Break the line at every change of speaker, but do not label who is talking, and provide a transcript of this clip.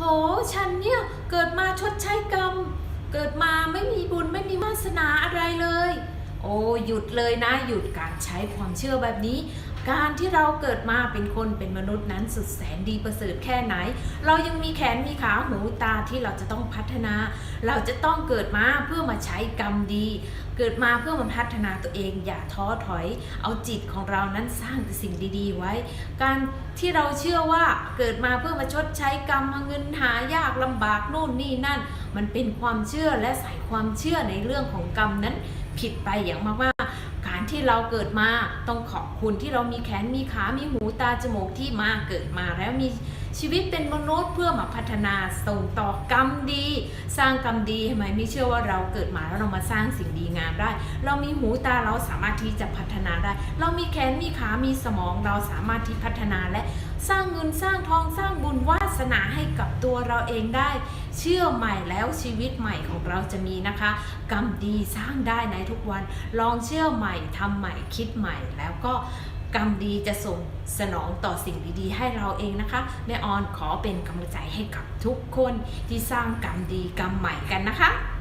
โหฉันเนี่ยเกิดมาชดใช้กรรม เกิดมาไม่มีบุญไม่มีวาสนาอะไรเลย โอ้หยุดเลยนะหยุดการใช้ความเชื่อแบบนี้ การที่เราเกิดมาเป็นคนเป็นมนุษย์นั้นสุดแสนดีประเสริฐแค่ไหน เรายังมีแขนมีขาหูตาที่เราจะต้องพัฒนา เราจะต้องเกิดมาเพื่อมาใช้กรรมดี เกิดมาเพื่อมาพัฒนาตัวเองอย่าท้อถอย เอาจิตของเรานั้นสร้างแต่สิ่งดี ๆ ไว้ การที่เราเชื่อว่าเกิดมาเพื่อมาชดใช้กรรมหาเงินหายากลำบากนู่นนี่นั่น มันเป็นความเชื่อและใส่ความเชื่อในเรื่องของกรรมนั้นผิดไปอย่างมากๆการ ที่เราเกิดมาต้องขอบคุณที่เรามีแขนมีขามีหูตาจมูกที่มาเกิดมาแล้วมีชีวิตเป็นมนุษย์เพื่อมาพัฒนาส่งต่อกรรมดี สร้างกรรมดีทำไมไม่เชื่อว่าเราเกิดมาแล้วเรามาสร้างสิ่งดีงามได้ เรามีหูตาเราสามารถที่จะพัฒนาได้ เรามีแขนมีขามีสมองเราสามารถที่พัฒนาและสร้างเงินสร้างทองส วาสนาให้กับตัวเราเองได้ เชื่อใหม่แล้วชีวิตใหม่ของเราจะมีนะคะ กรรมดีสร้างได้ในทุกวัน ลองเชื่อใหม่ทำใหม่คิดใหม่แล้วก็กรรมดีจะส่งสนองต่อสิ่งดีๆ ให้เราเองนะคะแม่ออนขอเป็นกำลังใจให้กับทุกคนที่สร้างกรรมดีกรรมใหม่กันนะคะ